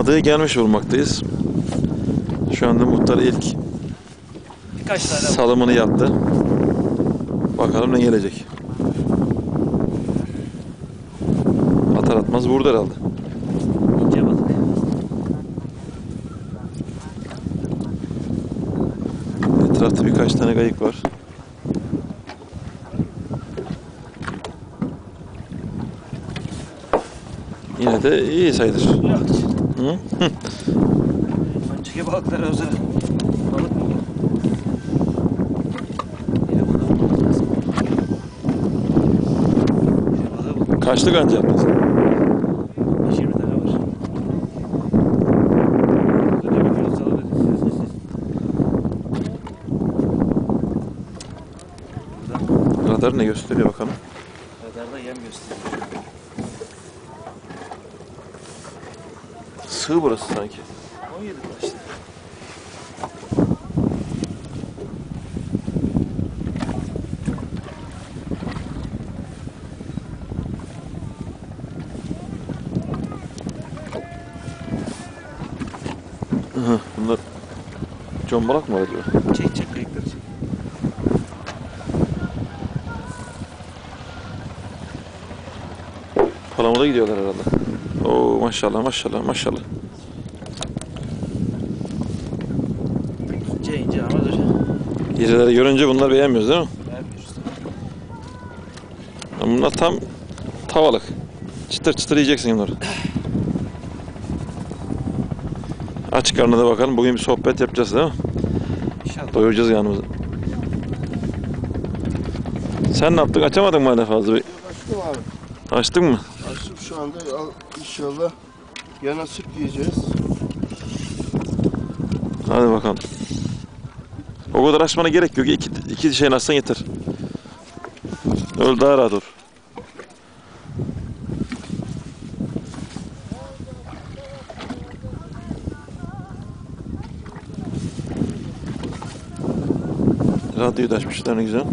Adaya gelmiş bulunmaktayız. Şu anda muhtar ilk Birkaç tane salımını yaptı. Bakalım ne gelecek. Atar atmaz vurdu herhalde. ince balık. Etrafta birkaç tane kayık var. Yine de iyi sayılır. Hı? Önceki balıklara özel balık mı? Kaçlık anca yapmaz. 20 tane var. Radar ne gösteriyor bakalım. radarda yem gösteriyor. Sığ burası sanki. 17 başlı. Hı, bunlar combalak mı acaba? Çek çek kayıkları çek. Palamada gidiyorlar herhalde. Oo maşallah maşallah maşallah. İnce ince ama dur. İrileri görünce bunlar beğenmiyoruz değil mi? Vermiyoruz. Bunlar tam tavalık. Çıtır çıtır yiyeceksin bunları. Aç karnına da bakalım. Bugün bir sohbet yapacağız değil mi? İnşallah. Doyuracağız yanımızı. Sen ne yaptın? Açamadın mı hala fazla? Bir Açtım abi. Açtın mı? Açtım şu anda al, inşallah yana süt yiyeceğiz. Hadi bakalım. O kadar açmana gerek yok. İki, iki şeyin açsan yeter. Öyle daha rahat olur. Radyoyu da açmışlar ne güzel.